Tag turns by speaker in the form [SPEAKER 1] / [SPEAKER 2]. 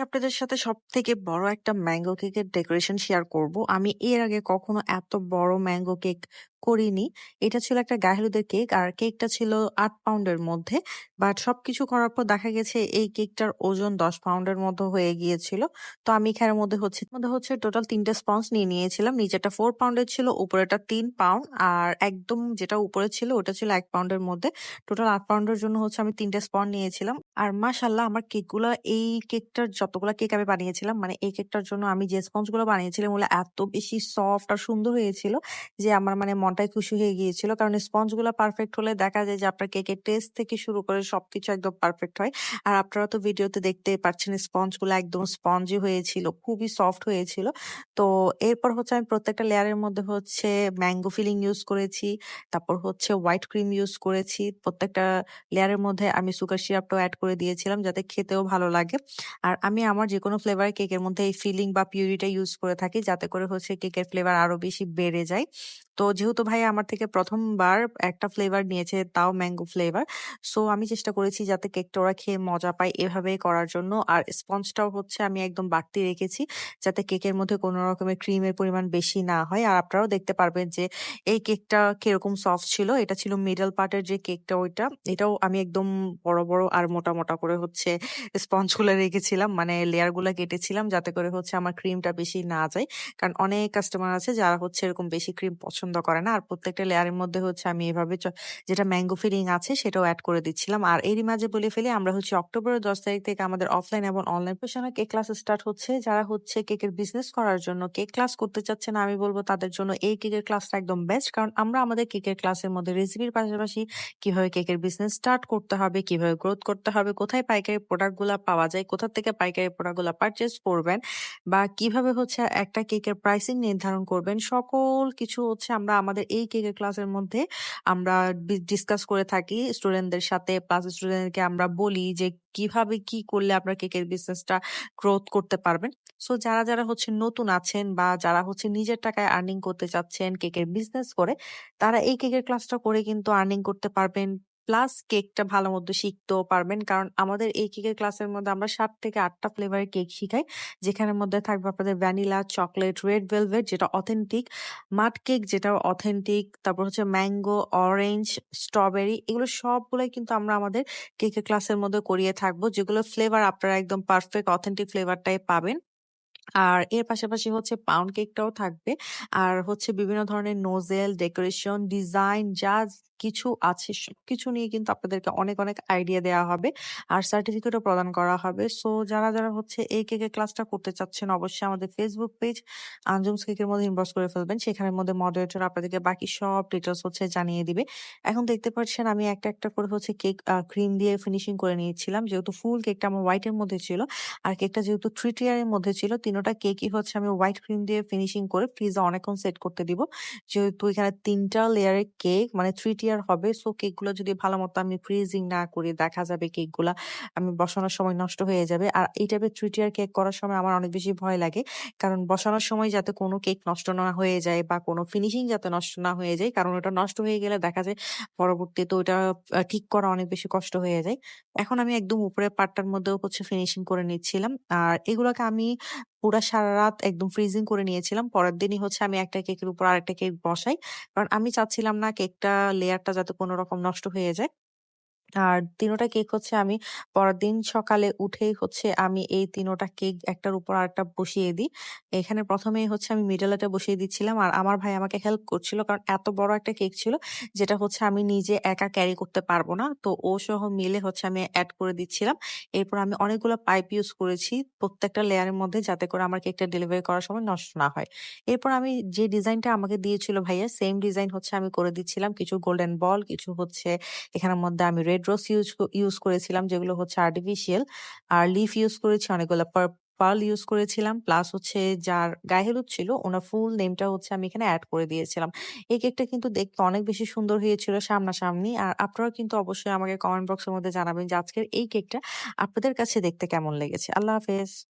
[SPEAKER 1] আপনাদের সাথে সব থেকে বড় একটা ম্যাঙ্গো কেকের ডেকোরেশন শেয়ার করব। আমি এর আগে কখনো এত বড় ম্যাঙ্গো কেক করিনি। এটা ছিল একটা গায়ে কেক আর কেকটা ছিল ৮ পাউন্ডের মধ্যে। বাট সবকিছু করার পর দেখা গেছে এই কেকটার ওজন ১০ পাউন্ডের মতো হয়ে গিয়েছিল। তো আমি এখানের মধ্যে হচ্ছে মধ্যে হচ্ছে টোটাল ৩ টে স্পঞ্জ নিয়ে নিয়েছিলাম। নিচেরটা ৪ পাউন্ডের ছিল, উপরেরটা ৩ পাউন্ড আর একদম যেটা উপরে ছিল ওটা ছিল ১ পাউন্ডের মধ্যে। টোটাল ৮ পাউন্ডের জন্য হচ্ছে আমি ৩ টে স্পঞ্জ নিয়েছিলাম। আর মাশাআল্লাহ আমার কেকগুলা এই কেকটার যতগুলা কেক আমি বানিয়েছিলাম মানে এই কেকটার জন্য আমি যে স্পঞ্জগুলো বানিয়েছিলাম ওগুলো এত বেশি সফট আর সুন্দর হয়েছিল যে আমার মানে মনটাই খুশি হয়ে গিয়েছিল। কারণ স্পঞ্জগুলো পারফেক্ট হলে দেখা যায় যে আপনার কেকের টেস্ট থেকে শুরু করে সবকিছু একদম পারফেক্ট হয়। আর আপনারা তো ভিডিওতে দেখতেই পাচ্ছেন স্পঞ্জগুলো একদম স্পঞ্জি হয়েছিল, খুবই সফট হয়েছিল। তো এরপর হচ্ছে আমি প্রত্যেকটা লেয়ারের মধ্যে হচ্ছে ম্যাঙ্গো ফিলিং ইউজ করেছি, তারপর হচ্ছে হোয়াইট ক্রিম ইউজ করেছি। প্রত্যেকটা লেয়ারের মধ্যে আমি সুগার সিরাপটাও অ্যাড করে দিয়েছিলাম যাতে খেতেও ভালো লাগে। আর আমি আমার যেকোনো ফ্লেভারের কেকের মধ্যে এই ফিলিং বা পিউরিটা ইউজ করে থাকি, যাতে করে হচ্ছে কেকের ফ্লেভার আরও বেশি বেড়ে যায়। তো যেহেতু ভাই আমার থেকে প্রথমবার একটা ফ্লেভার নিয়েছে তাও ম্যাঙ্গো ফ্লেভার। সো আমি চেষ্টা করেছি যাতে কেকটা ওরা খেয়ে মজা পায় এভাবেই করার জন্য। আর স্পঞ্জটাও হচ্ছে আমি একদম বাড়তি রেখেছি যাতে কেকের মধ্যে কোনো রকমের ক্রিমের পরিমাণ বেশি না হয়। আর আপনারাও দেখতে পারবেন যে এই কেকটা কীরকম সফট ছিল। এটা ছিল মিডল পার্টের যে কেকটা ওইটা। এটাও আমি একদম বড়, বড় আর মোটা, মোটা করে হচ্ছে স্পঞ্জগুলা রেখেছিলাম। মানে লেয়ারগুলা কেটেছিলাম যাতে করে হচ্ছে আমার ক্রিমটা বেশি না যায়। কারণ অনেক কাস্টমার আছে যারা হচ্ছে এরকম বেশি ক্রিম পছন্দ করে না। আর প্রত্যেকটা লেয়ারের মধ্যে হচ্ছে আমি এভাবে যেটা ম্যাঙ্গো ফিলিং আছে সেটাও অ্যাড করে দিচ্ছিলাম। আর এরই মাঝে বলে ফেলি আমরা হচ্ছে অক্টোবরের ১০ তারিখ থেকে আমাদের অফলাইন এবং online professional cake class start হচ্ছে। যারা হচ্ছে কেকের বিজনেস করার জন্য কেক ক্লাস করতে চাচ্ছেন আমি বলব তাদের জন্য এই কেকের ক্লাসটা একদম বেস্ট। কারণ আমরা আমাদের কেকের ক্লাসের মধ্যে রেসিপির পাশাপাশি কীভাবে কেকের বিজনেস স্টার্ট করতে হবে, কীভাবে গ্রোথ করতে হবে, কোথায় পাইকারি প্রোডাক্টগুলা পাওয়া যায়, কোথা থেকে পাইকারি প্রোডাক্টগুলা পারচেজ করবেন বা কীভাবে হচ্ছে একটা কেকের প্রাইসিং নির্ধারণ করবেন সকল কিছু হচ্ছে আমরা আমাদের এই কেকের ক্লাসের মধ্যে আমরা ডিসকাস করে থাকি স্টুডেন্টদের সাথে প্লাস স্টুডেন্টকে আমরা বলি যে কীভাবে কি করলে আপনার কেকের বিজনেসটা গ্রোথ করতে পারবেন। সো যারা যারা হচ্ছে নতুন আছেন বা যারা হচ্ছে নিজের টাকায় আর্নিং করতে চাচ্ছেন কেকের বিজনেস করে, তারা এই কেকের ক্লাসটা করে কিন্তু আর্নিং করতে পারবেন। প্লাস কেকটা ভালো মতো শিখতেও পারবেন। কারণ আমাদের এই কেকের ক্লাসের মধ্যে আমরা সাত থেকে আটটা ফ্লেভারের কেক শিখাই। যেখানের মধ্যে থাকবে আপনাদের ভ্যানিলা, চকলেট, রেড ভেলভেট যেটা অথেন্টিক, মাড কেক যেটা অথেন্টিক, তারপর হচ্ছে ম্যাঙ্গো, অরেঞ্জ, স্ট্রবেরি এগুলো সবগুলোই কিন্তু আমরা আমাদের কেকের ক্লাসের মধ্যে করিয়ে থাকব। যেগুলো ফ্লেভার আপনারা একদম পারফেক্ট অথেন্টিক ফ্লেভারটাই পাবেন। আর এর পাশাপাশি হচ্ছে পাউন্ড কেকটাও থাকবে। আর হচ্ছে বিভিন্ন ধরনের নোজেল, ডেকোরেশন, ডিজাইন যা কিছু আছে সবকিছু নিয়ে কিন্তু আপনাদেরকে অনেক, অনেক আইডিয়া দেওয়া হবে। আর সার্টিফিকেটও প্রদান করা হবে। সো যারা, যারা হচ্ছে এই কেকের ক্লাসটা করতে চাচ্ছেন অবশ্যই আমাদের ফেসবুক পেজ আঞ্জুমস কেকের মধ্যে ইনবক্স করে ফেলবেন। সেখানের মধ্যে মডারেটর আপনাদেরকে বাকি সব ডিটেইলস হচ্ছে জানিয়ে দিবে। এখন দেখতে পাচ্ছেন আমি একটা, একটা করে হচ্ছে কেক ক্রিম দিয়ে ফিনিশিং করে নিয়েছিলাম। যেহেতু ফুল কেকটা আমার হোয়াইট এর মধ্যে ছিল। আর কেকটা যেহেতু থ্রি টিয়ার এর মধ্যে ছিল তিনোটা কেকই হচ্ছে আমি হোয়াইট ক্রিম দিয়ে ফিনিশিং করে ফ্রিজে অনেকক্ষণ সেট করতে দিব। যেহেতু এখানে তিনটা লেয়ারের কেক মানে থ্রি টিয়ার টিয়ার হবে। সো কেকগুলো যদি ভালো মতো আমি ফ্রিজিং না করি, দেখা যাবে কেকগুলা আমি বসানোর সময় নষ্ট হয়ে যাবে। আর এই টাইপের থ্রি কেক করার সময় আমার অনেক বেশি ভয় লাগে। কারণ বসানোর সময় যাতে কোনো কেক নষ্ট না হয়ে যায় বা কোনো ফিনিশিং যাতে নষ্ট না হয়ে যায়। কারণ ওটা নষ্ট হয়ে গেলে দেখা যায় পরবর্তীতে ওইটা ঠিক করা অনেক বেশি কষ্ট হয়ে যায়। এখন আমি একদম উপরের পার্টটার মধ্যেও হচ্ছে ফিনিশিং করে নিচ্ছিলাম। আর এগুলোকে আমি পুরা সারা রাত একদম ফ্রিজিং করে নিয়েছিলাম। পরের দিনই হচ্ছে আমি একটা কেকের উপর আরেকটা কেক বসাই। কারণ আমি চাচ্ছিলাম না কেকটা লেয়ারটা যাতে কোনো রকম নষ্ট হয়ে যায়। আর তিনোটা কেক হচ্ছে আমি পরের দিন সকালে উঠেই হচ্ছে আমি এই তিনোটা কেক একটার উপর আরেকটা বসিয়ে দিই। এখানে প্রথমেই হচ্ছে আমি মিডল এটা বসিয়ে দিচ্ছিলাম আর আমার ভাই আমাকে হেল্প করছিল। কারণ এত বড় একটা কেক ছিল যেটা হচ্ছে আমি নিজে একা ক্যারি করতে পারব না। তো ও সহ মিলে হচ্ছে আমি অ্যাড করে দিচ্ছিলাম। এরপর আমি অনেকগুলো পাইপ ইউজ করেছি প্রত্যেকটা লেয়ারের মধ্যে যাতে করে আমার কেকটা ডেলিভারি করার সময় নষ্ট না হয়। এরপর আমি যে ডিজাইনটা আমাকে দিয়েছিল ভাইয়া সেম ডিজাইন হচ্ছে আমি করে দিচ্ছিলাম। কিছু গোল্ডেন বল, কিছু হচ্ছে এখানের মধ্যে আমি রেড রোজ ইউজ ইউজ করেছিলাম, যেগুলো হচ্ছে আর্টিফিশিয়াল আর লিফ ইউজ করেছি, অনেকগুলো পার্ল ইউজ করেছিলাম প্লাস হচ্ছে যার গায়ে হলুদ ছিল, ওনার ফুল নেমটা হচ্ছে আমি এখানে অ্যাড করে দিয়েছিলাম। এই কেকটা কিন্তু দেখতে অনেক বেশি সুন্দর হয়েছিল সামনাসামনি, আর আপনারা কিন্তু অবশ্যই আমাকে কমেন্ট বক্সের মধ্যে জানাবেন যে আজকের এই কেকটা আপনাদের কাছে দেখতে কেমন লেগেছে। আল্লাহ হাফেজ।